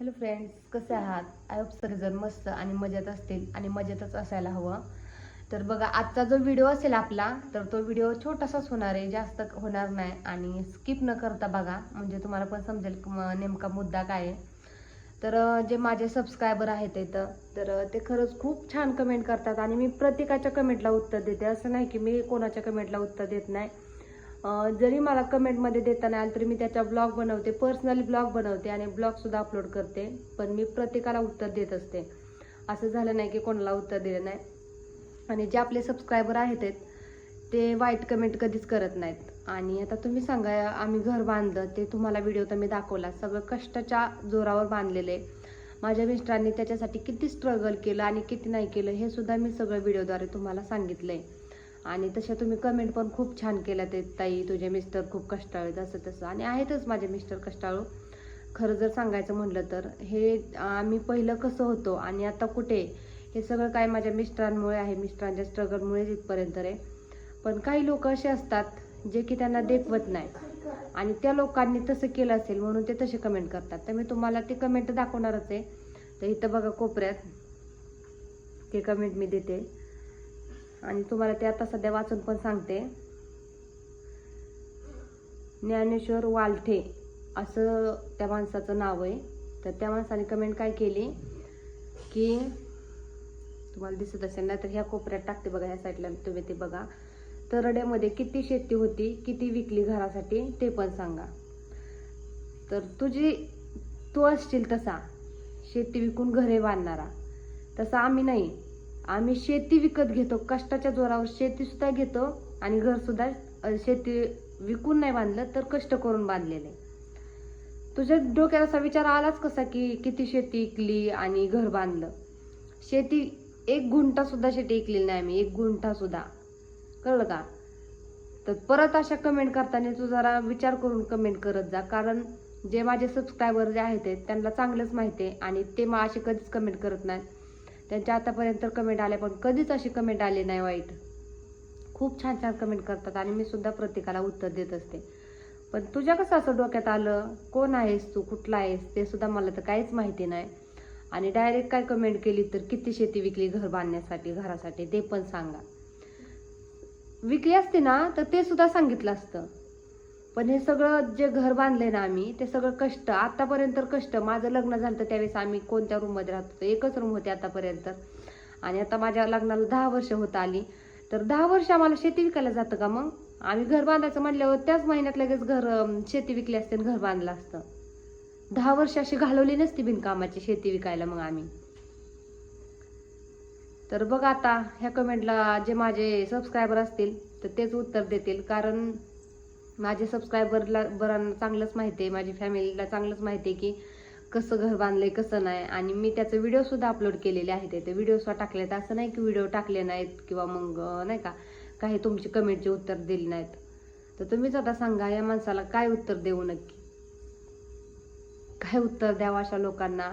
Hello friends कसे आहात? I hope सगळेजण मस्त आणि मजेत असतील आणि मजेतच असायला हवं. तर बघा आजचा जो व्हिडिओ असेल आपला तर तो व्हिडिओ छोटासाच होणार आहे जास्त होणार नाही आणि स्किप न करता बघा म्हणजे तुम्हाला पण समजेल नेमका मुद्दा काय आहे. तर जे माझे सबस्क्रायबर आहेत इथं तर ते खरंच खूप छान कमेंट करतात आणि मी प्रत्येकाच्या कमेंटला उत्तर देते. असं नाही की मी कोणाच्या कमेंटला उत्तर देत नाही. जरी मला कमेंटमध्ये देता नाही आलं तरी मी त्याचा ब्लॉग बनवते पर्सनली ब्लॉग बनवते आणि ब्लॉगसुद्धा अपलोड करते. पण मी प्रत्येकाला उत्तर देत असते. असं झालं नाही की कोणाला उत्तर दिलं नाही. आणि जे आपले सबस्क्रायबर आहेत ते- वाईट कमेंट कधीच करत नाहीत. आणि आता तुम्ही सांगा आम्ही घर बांधलं ते तुम्हाला व्हिडिओ तर मी दाखवला. सगळं कष्टाच्या जोरावर बांधलेलं आहे. माझ्या मिस्टरांनी त्याच्यासाठी किती स्ट्रगल केलं आणि किती नाही केलं हे सुद्धा मी सगळं व्हिडिओद्वारे तुम्हाला सांगितलं आहे आणि तशा तुम्ही कमेंट पण खूप छान केल्या ते ताई. तुझे मिस्टर खूप कष्टाळू असं तसं. आणि आहेतच माझे मिस्टर कष्टाळू. खरं जर सांगायचं म्हटलं तर हे आम्ही पहिलं कसं होतो आणि आता कुठे हे सगळं काय माझ्या मिस्टरांमुळे आहे मिस्टरांच्या स्ट्रगलमुळेच इथपर्यंत आहे पण काही लोक असे असतात जे की त्यांना देखवत नाही. आणि त्या लोकांनी तसं केलं असेल म्हणून ते तसे कमेंट करतात. तर मी तुम्हाला ते कमेंट दाखवणारच आहे. तर इथं बघा कोपऱ्यात ते कमेंट मी देते. आणि तुम्हाला ते आता सध्या वाचून पण सांगते. ज्ञानेश्वर वालठे असं त्या माणसाचं नाव आहे. तर त्या माणसाने कमेंट काय केली? की तुम्हाला दिसत असेल ना तर ह्या कोपऱ्यात टाकते बघा ह्या साईडला तुम्ही ते बघा. तरड्यामध्ये किती शेती होती किती विकली घरासाठी ते पण सांगा. तर तुझी तू असशील तसा. शेती विकून घरे बांधणारा. तसा आम्ही नाही. आम्ही शेती विकत घेतो कष्टाच्या जोरावर शेती सुद्धा घेतो आणि घर सुद्धा शेती विकून नाही बांधलं तर कष्ट करून बांधलेले. तुझ्या डोक्यात असा विचार आलाच कसा की किती शेती इकली आणि घर बांधलं? शेती एक गुंठा सुद्धा शेती विकलेली नाही आम्ही एक गुंठा सुद्धा. कळलं का? तर परत अशा कमेंट करताना तू जरा विचार करून कमेंट करत जा कारण जे माझे सबस्क्रायबर जे आहेत ते त्यांना चांगलंच माहिती आहे आणि ते मग असे कधीच कमेंट करत नाहीत. त्यांच्या आतापर्यंत कमेंट आले पण कधीच अशी कमेंट आली नाही वाईट. खूप छान छान कमेंट करतात आणि मी सुद्धा प्रत्येकाला उत्तर देत असते. पण तुझ्या कसं असं डोक्यात आलं? कोण आहेस तू? कुठला आहेस? ते सुद्धा मला तर काहीच माहिती नाही. आणि डायरेक्ट काय कमेंट केली तर किती शेती विकली घर बांधण्यासाठी घरासाठी ते पण सांगा. विकली असते ना तर ते सुद्धा सांगितलं असतं. पण हे सगळं जे घर बांधले ना आम्ही ते सगळं कष्ट आतापर्यंत कष्ट. माझं लग्न झालं तर त्यावेळेस आम्ही कोणत्या रूममध्ये राहत होतो? एकच रूम होती आतापर्यंत. आणि आता माझ्या लग्नाला दहा वर्ष होत आली. तर दहा वर्ष आम्हाला शेती विकायला जातं का मग? आम्ही घर बांधायचं म्हणल्यावर त्याच महिन्यात लगेच घर शेती विकली असते आणि घर बांधलं असतं. दहा वर्ष अशी घालवली नसती बिनकामाची शेती विकायला मग आम्ही. तर बघ आता ह्या कमेंटला जे माझे सबस्क्रायबर असतील तर तेच उत्तर देतील. कारण माझे सबस्क्रायबरला बरांना चांगलंच माहिती आहे. माझी फॅमिलीला चांगलंच माहिती आहे की कसं घर बांधलंय कसं नाही. आणि मी त्याचं व्हिडिओसुद्धा अपलोड केलेले आहेत. ते व्हिडिओसुद्धा टाकले टाकलेत. असं नाही की व्हिडिओ टाकले नाहीत किंवा मग नाही का काही तुमची कमेंटचे उत्तर दिले नाहीत. तर तुम्हीच आता सांगा या माणसाला काय उत्तर देऊ नक्की? काय उत्तर द्यावं अशा लोकांना?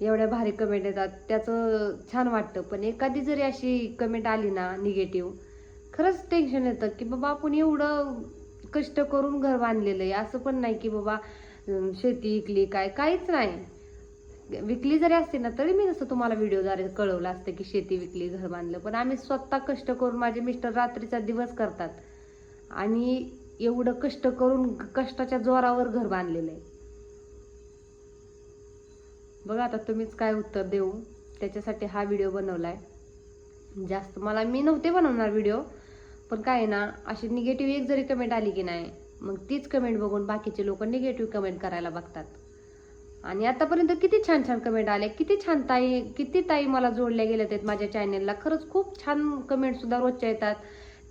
एवढ्या भारी कमेंट येतात. त्याचं छान वाटतं. पण एखादी जरी अशी कमेंट आली ना निगेटिव्ह खरंच टेन्शन येतं की बाबा आपण एवढं कष्ट करून घर बांधलेलं आहे. असं पण नाही की बाबा शेती विकली काय काहीच नाही. विकली जरी असते ना तरी मी जसं तुम्हाला व्हिडिओद्वारे कळवलं असतं की शेती विकली घर बांधलं. पण आम्ही स्वतः कष्ट करून माझे मिस्टर रात्रीचा दिवस करतात. आणि एवढं कष्ट करून कष्टाच्या जोरावर घर बांधलेलं आहे. बघा आता तुम्हीच काय उत्तर देऊ. त्याच्यासाठी हा व्हिडिओ बनवला आहे जास्त मला मी नव्हते बनवणार व्हिडिओ पण काय आहे ना अशी निगेटिव्ह एक जरी कमेंट आली की नाही मग तीच कमेंट बघून बाकीचे लोक निगेटिव्ह कमेंट करायला बघतात. आणि आतापर्यंत किती छान छान कमेंट आले किती छान ताई किती ताई मला जोडल्या गेल्या आहेत माझ्या चॅनेलला खरंच खूप छान कमेंट सुद्धा रोजच्या येतात.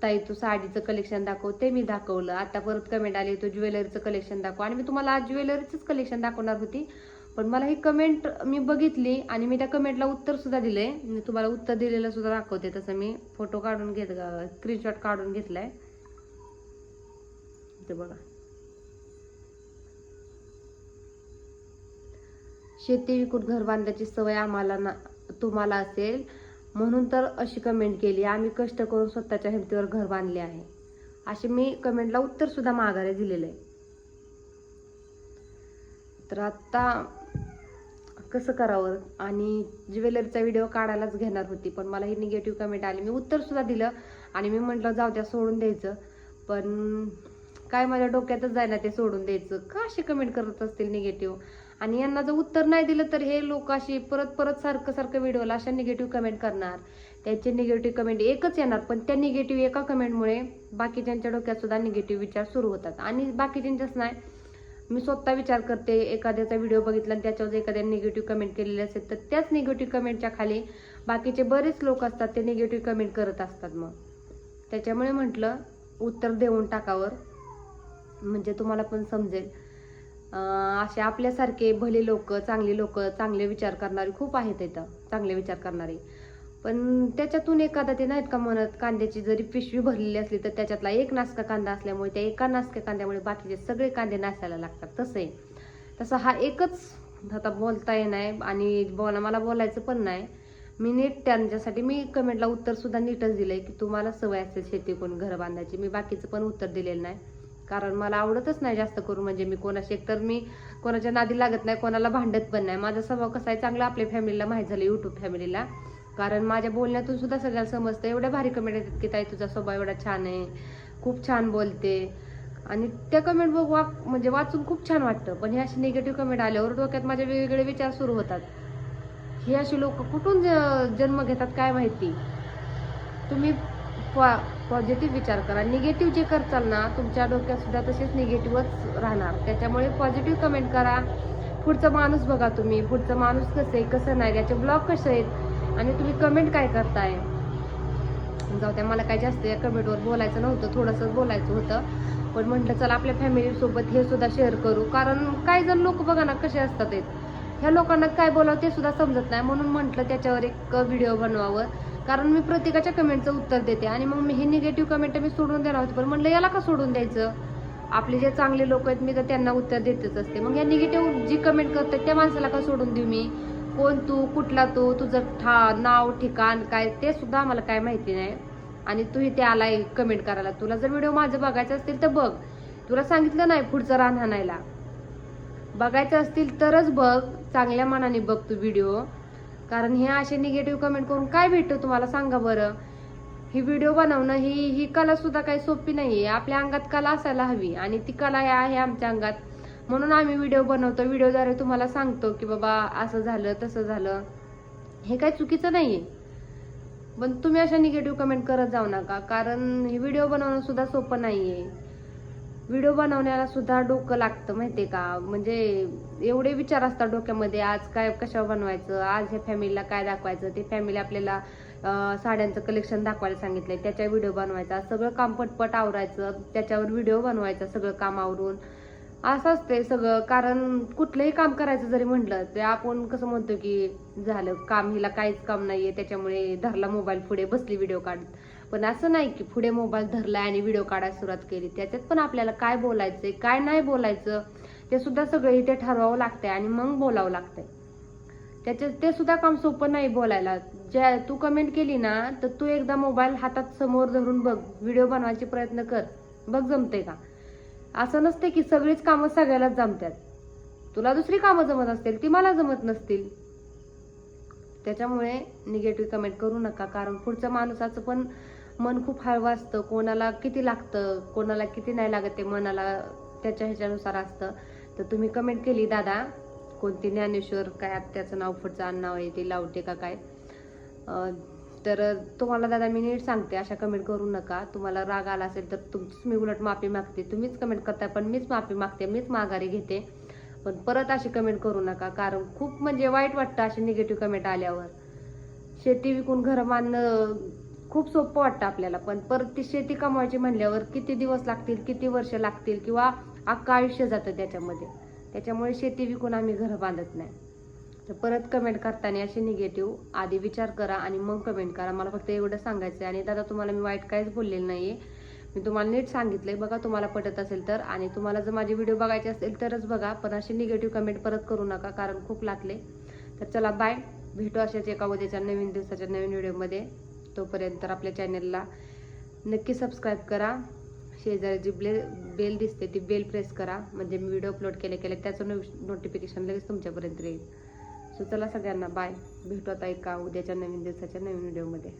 ताई तू साडीचं कलेक्शन दाखव ते मी दाखवलं. आता परत कमेंट आली तू ज्वेलरीचं कलेक्शन दाखव. आणि मी तुम्हाला आज ज्वेलरीचंच कलेक्शन दाखवणार होती. पण मला ही कमेंट मी बघितली आणि मी त्या कमेंटला उत्तर सुद्धा आहे मी तुम्हाला उत्तर दिलेलं सुद्धा दाखवते. तसं मी फोटो काढून घेत स्क्रीनशॉट काढून घेतलाय. ते बघा. शेती विकून घर बांधण्याची सवय आम्हाला ना तुम्हाला असेल म्हणून तर अशी कमेंट केली. आम्ही कष्ट करून स्वतःच्या हिमतीवर घर बांधले आहे. असे मी कमेंटला उत्तर सुद्धा माघारी दिलेलं आहे तर आता कसं करावं? आणि ज्वेलरीचा व्हिडिओ काढायलाच घेणार होती पण मला ही निगेटिव्ह कमेंट आली. मी उत्तरसुद्धा दिलं आणि मी म्हटलं जाऊ त्या सोडून द्यायचं. पण काय माझ्या डोक्यातच जायना ते सोडून द्यायचं. का असे कमेंट करत असतील निगेटिव्ह आणि यांना जर उत्तर नाही दिलं तर हे लोक अशी परत परत सारखं सारखं व्हिडिओला अशा निगेटिव्ह कमेंट करणार. त्यांचे निगेटिव्ह कमेंट एकच येणार पण त्या निगेटिव्ह एका कमेंटमुळे बाकीच्यांच्या डोक्यात सुद्धा निगेटिव्ह विचार सुरू होतात. आणि बाकीच्यांच्याच नाही. मी स्वतः विचार करते एखाद्याचा व्हिडिओ बघितला आणि त्याच्यावर एखाद्या निगेटिव्ह कमेंट केलेली असेल तर त्याच निगेटिव्ह कमेंटच्या खाली बाकीचे बरेच लोक असतात ते निगेटिव्ह कमेंट करत असतात मग. त्याच्यामुळे म्हटलं उत्तर देऊन टाकावर म्हणजे तुम्हाला पण समजेल. असे आपल्यासारखे भले लोक चांगले लोक चांगले विचार करणारे खूप आहेत इथं. चांगले विचार करणारे. पण त्याच्यातून एखादा ते नाहीत का म्हणत कांद्याची जरी पिशवी भरलेली असली तर त्याच्यातला एक नासका कांदा असल्यामुळे त्या एका नासक्या कांद्यामुळे बाकीचे सगळे कांदे नासायला लागतात. तसं आहे तसं हा एकच आता बोलता येणार आणि बोला मला बोलायचं पण नाही. मी नीट त्यांच्यासाठी मी कमेंटला उत्तर सुद्धा नीटच दिलंय की तुम्हाला सवय असते शेती करून घर बांधायची. मी बाकीचं पण उत्तर दिलेलं नाही. कारण मला आवडतच नाही जास्त करून म्हणजे मी कोणाशी एकतर मी कोणाच्या नादी लागत नाही कोणाला भांडत पण नाही. माझा स्वभाव कसा आहे चांगला आपल्या फॅमिलीला माहीत झालं युट्यूब फॅमिलीला कारण माझ्या बोलण्यातून सुद्धा सगळ्याला समजतं. एवढ्या भारी कमेंट येतात की ताई तुझा स्वभाव एवढा छान आहे. खूप छान बोलते. आणि त्या कमेंट बघ वा म्हणजे वाचून खूप छान वाटतं. पण हे असे निगेटिव्ह कमेंट आल्यावर डोक्यात माझे वेगवेगळे विचार सुरू होतात. हे असे लोक कुठून ज- जन्म घेतात काय माहिती? तुम्ही पॉझिटिव्ह विचार करा. निगेटिव्ह जे करताल ना तुमच्या डोक्यात सुद्धा तसेच निगेटिव्हच राहणार. त्याच्यामुळे पॉझिटिव्ह कमेंट करा. पुढचा माणूस बघा तुम्ही. पुढचा माणूस कसं आहे कसं नाही त्याचे ब्लॉग कसे आहेत? आणि तुम्ही कमेंट काय करताय? जाऊ द्या मला काय जास्त या कमेंटवर बोलायचं नव्हतं थोडंसंच बोलायचं होतं. पण म्हटलं चला आपल्या फॅमिलीसोबत हे सुद्धा शेअर करू. कारण काही जण लोक बघा ना कसे असतात आहेत ह्या लोकांना काय बोलावं ते सुद्धा समजत नाही. म्हणून म्हटलं त्याच्यावर एक व्हिडिओ बनवावं. कारण मी प्रत्येकाच्या कमेंटचं उत्तर देते. आणि मग मी हे निगेटिव्ह कमेंट मी सोडून देणार होते. पण म्हटलं याला का सोडून द्यायचं? आपले जे चांगले लोक आहेत मी तर त्यांना उत्तर देतच असते. मग या निगेटिव्ह जी कमेंट करतात त्या माणसाला का सोडून देऊ मी? कोण तू कुठला तू तुझं ठा नाव ठिकाण काय ते सुद्धा आम्हाला काय माहिती नाही. आणि तू इथे आलाय कमेंट करायला. तुला जर व्हिडिओ माझं बघायचं असतील तर बघ. तुला सांगितलं नाही पुढचं रान नाहीला बघायचं असतील तरच बघ. चांगल्या मनाने बघ तू व्हिडिओ कारण हे असे निगेटिव्ह कमेंट करून काय भेटतं तुम्हाला सांगा बरं. ही व्हिडिओ बनवणं ही ही कला सुद्धा काही सोपी नाहीये. आपल्या अंगात कला असायला हवी. आणि ती कला ह्या आहे आमच्या अंगात म्हणून आम्ही व्हिडिओ बनवतो. व्हिडिओद्वारे तुम्हाला सांगतो की बाबा असं झालं तसं झालं. हे काही चुकीचं नाही आहे पण तुम्ही अशा निगेटिव्ह कमेंट करत जाऊ नका. कारण हे व्हिडिओ बनवणं सुद्धा सोपं आहे व्हिडिओ बनवण्याला सुद्धा डोकं लागतं माहिती का? म्हणजे एवढे विचार असतात डोक्यामध्ये आज काय कशावर बनवायचं? आज ह्या फॅमिलीला काय दाखवायचं? ते फॅमिली आपल्याला साड्यांचं कलेक्शन दाखवायला सांगितलंय. त्याच्या व्हिडिओ बनवायचा. सगळं काम पटपट आवरायचं. त्याच्यावर व्हिडिओ बनवायचा सगळं काम आवरून. असं असते सगळं. कारण कुठलंही काम करायचं जरी म्हटलं तर आपण कसं म्हणतो की झालं काम हिला काहीच काम नाहीये त्याच्यामुळे धरला मोबाईल पुढे बसली व्हिडिओ काढत. पण असं नाही की पुढे मोबाईल धरला आणि व्हिडिओ काढायला सुरुवात केली. त्याच्यात पण आपल्याला काय बोलायचंय काय नाही बोलायचं ते सुद्धा सगळं इथे ठरवावं लागतंय आणि मग बोलावं लागतंय. त्याच्यात ते सुद्धा काम सोपं नाही बोलायला. ज्या तू कमेंट केली ना तर तू एकदा मोबाईल हातात समोर धरून बघ. व्हिडिओ बनवायचे प्रयत्न कर. बघ जमते का? असं नसते की सगळीच कामं सगळ्यालाच जमतात. तुला दुसरी कामं जमत असतील ती मला जमत नसतील. त्याच्यामुळे निगेटिव्ह कमेंट करू नका कारण पुढचं माणसाचं पण मन खूप हळवं असतं. कोणाला किती लागतं कोणाला किती नाही लागत ते मनाला त्याच्या ह्याच्यानुसार असतं. तर तुम्ही कमेंट केली दादा कोणती ज्ञानेश्वर काय त्याचं नाव पुढचं नाव आहे ते लावते का काय? तर तुम्हाला दादा मी नीट सांगते अशा कमेंट करू नका. तुम्हाला राग आला असेल तर तुमचीच मी उलट माफी मागते. तुम्हीच कमेंट करताय पण मीच माफी मागते मीच माघारी घेते. पण परत अशी कमेंट करू नका कारण खूप म्हणजे वाईट वाटतं अशी निगेटिव्ह कमेंट आल्यावर. शेती विकून घर बांधणं खूप सोपं वाटतं आपल्याला पण परत ती शेती कमवायची म्हणल्यावर किती दिवस लागतील किती वर्ष लागतील किंवा अख्खं आयुष्य जातं त्याच्यामध्ये. त्याच्यामुळे शेती विकून आम्ही घर बांधत नाही. तर परत कमेंट करताना असे निगेटिव्ह आधी विचार करा आणि मग कमेंट करा. मला फक्त एवढं सांगायचं आहे आणि दादा तुम्हाला मी वाईट काहीच बोललेलं नाही आहे मी तुम्हाला नीट सांगितलंय. बघा तुम्हाला पटत असेल तर. आणि तुम्हाला जर माझे व्हिडिओ बघायचे असेल तरच बघा. पण असे निगेटिव्ह कमेंट परत करू नका कारण खूप लागले तर चला बाय भेटू अशाच एका उद्याच्या नवीन दिवसाच्या नवीन व्हिडिओमध्ये तोपर्यंत आपल्या चॅनलला नक्की सबस्क्राईब करा. शेजारी जी ब्ले बेल दिसते ती बेल प्रेस करा. म्हणजे मी व्हिडिओ अपलोड केले केले त्याचं नोटिफिकेशन लगेच तुमच्यापर्यंत येईल. सो चला सगळ्यांना बाय. भेटू आता एका उद्याच्या नवीन दिवसाच्या नवीन व्हिडिओमध्ये.